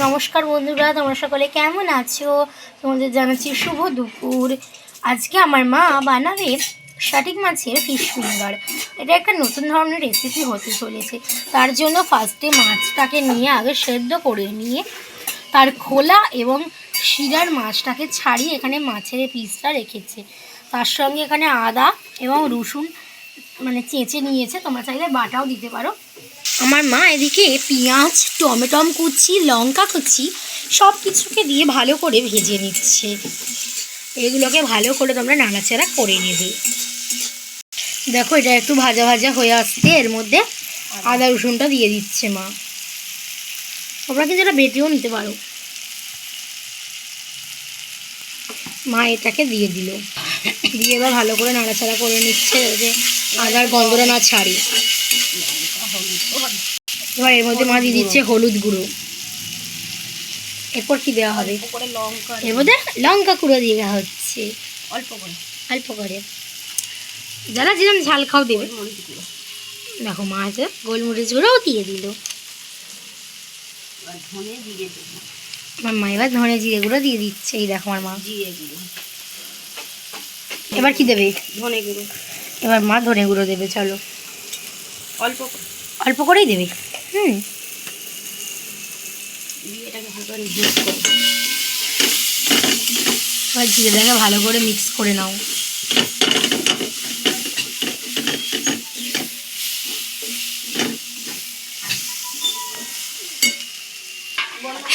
নমস্কার বন্ধুরা, তোমরা সকলে কেমন আছো? তোমাদের জানাচ্ছি শুভ দুপুর। আজকে আমার মা বানাবে শাটিক মাছের ফিশ ফিঙ্গার এটা একটা নতুন ধরনের রেসিপি হতে চলেছে। তার জন্য ফার্স্টে মাছটাকে নিয়ে আগে সেদ্ধ করে নিয়ে তার খোলা এবং শিরার মাছটাকে ছাড়িয়ে এখানে মাছের পিসটা রেখেছে। তার সঙ্গে এখানে আদা এবং রসুন মানে চেঁচে নিয়েছে। তোমরা চাইলে বাটাও দিতে পারো। আমার মা এদিকে পেঁয়াজ, টমেটম কুচি, লঙ্কা কুচি সব কিছুকে দিয়ে ভালো করে ভেজে নিচ্ছে। এগুলোকে ভালো করে তোমরা নাড়াচাড়া করে নেবে। দেখো, এটা একটু ভাজা ভাজা হয়ে আসছে। এর মধ্যে আদা রসুনটা দিয়ে দিচ্ছে মা। তোমরা কিন্তু এটা বেটেও নিতে পারো। মা এটাকে দিয়ে দিল। দিয়ে এবার ভালো করে নাড়াচাড়া করে নিচ্ছে। যে আদার গন্ধটা না ছাড়ি। এবার এর মধ্যে মা দিয়ে দিচ্ছে হলুদ গুঁড়ো। এরপর কি দেওয়া হবে? লঙ্কা এর মধ্যে লঙ্কা গুঁড়ো দিয়ে দেওয়া হচ্ছে। অল্প করে। অল্প করে। যারা যেরকম ঝাল খাও দেবে। দেখো মা আছে গোলমরিচ গুঁড়োও দিয়ে দিল। আমার মা এবার ধনে জিরে গুঁড়ো দিয়ে দিচ্ছে। এই দেখো আমার মা। জিরে গুঁড়ো। এবার কি দেবে? ধনে গুঁড়ো। এবার মা ধনে গুঁড়ো দেবে চলো। অল্প অল্প করেই দেবে। হুম। দিয়ে এটাকে ভালো করে মিক্স করে এবার জিরেটাকে ভালো করে মিক্স করে নাও।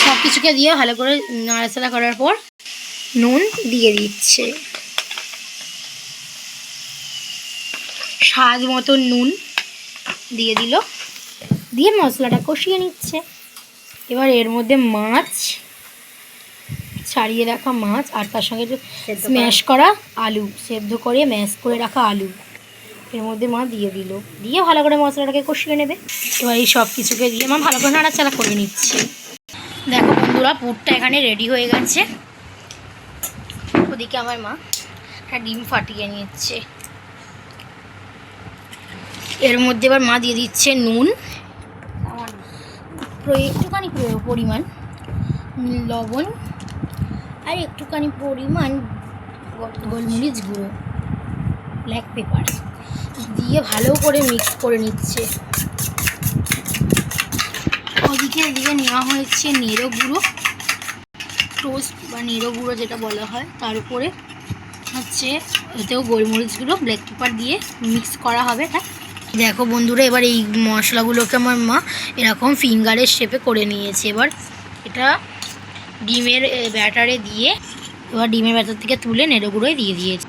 সব কিছুকে দিয়ে ভালো করে নাড়াচাড়া করার পর নুন দিয়ে দিচ্ছে। স্বাদ মতো নুন দিয়ে দিল। দিয়ে মশলাটা কষিয়ে নিচ্ছে। এবার এর মধ্যে মাছ ছাড়িয়ে রাখা মাছ আর তার সঙ্গে সেদ্ধ করা। স্ম্যাশ করা আলু সেদ্ধ করে ম্যাশ করে রাখা আলু। এর মধ্যে মা দিয়ে দিল। দিয়ে ভালো করে মশলাটাকে কষিয়ে নেবে। এবার এই সব কিছুকে দিয়ে মা ভালো করে নাড়াচাড়া করে নিচ্ছে। দেখো বন্ধুরা পুরটা এখানে রেডি হয়ে গেছে। ওদিকে আমার মা একটা ডিম ফাটিয়ে নিচ্ছে। এর মধ্যে এবার মা দিয়ে দিচ্ছে নুন। একটুখানি পরিমাণ লবণ, আর একটুখানি পরিমাণ গোলমরিচ গুঁড়ো ব্ল্যাক পেপার দিয়ে ভালো করে মিক্স করে নিচ্ছে। ওদিকে এদিকে নেওয়া হয়েছে নেড়ো গুঁড়ো টোস্ট বা নেড়ো গুঁড়ো যেটা বলা হয়, তার উপরে হচ্ছে এতেও গোলমরিচ গুঁড়ো ব্ল্যাক পেপার দিয়ে মিক্স করা হবে। তা দেখো বন্ধুরা, এবার এই মশলাগুলোকে আমার মা এরকম ফিঙ্গারের শেপে করে নিয়েছে। এবার এটা ডিমের ব্যাটারে দিয়ে এবার ডিমের ব্যাটার থেকে তুলে নেড়ে গুঁড়োয় দিয়ে দিয়েছে।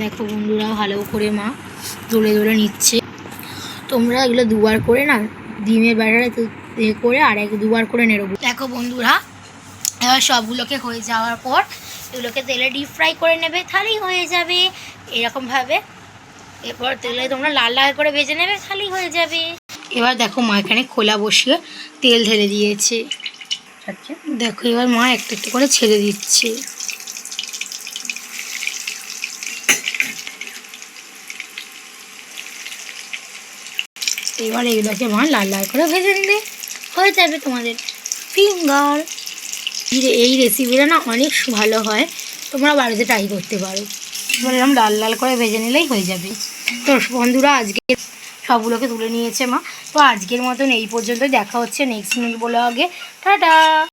দেখো বন্ধুরা, ভালো করে মা দোলে দোলে নিচ্ছে। তোমরা এগুলো দুবার করে না, ডিমের ব্যাটারে করে আর এক দুবার করে নেড়ে দেখো বন্ধুরা, এবার সবগুলোকে হয়ে যাওয়ার পর এগুলোকে তেলে ডিপ ফ্রাই করে নেবে, তাহলেই হয়ে যাবে। এরকমভাবে এরপর তেলে তোমরা লাল লাল করে ভেজে নেবে, খালি হয়ে যাবে। এবার দেখো মা এখানে খোলা বসিয়ে তেল ঢেলে দিয়েছে। দেখো এবার মা একটু একটু করে ছেড়ে দিচ্ছে। এবার এগুলোকে মা লাল লাল করে ভেজে নেবে। হয়ে যাবে তোমাদের ফিঙ্গার। এই রেসিপিটা না অনেক ভালো হয়। তোমরা বাড়িতে ট্রাই করতে পারো। এরকম লাল লাল করে ভেজে নিলেই হয়ে যাবে। তো বন্ধুরা, আজকে সবগুলোকে তুলে নিয়েছে মা। তো আজকের মতন এই পর্যন্ত দেখা হচ্ছে নেক্সট মিনিট বলে আগে। টাটা!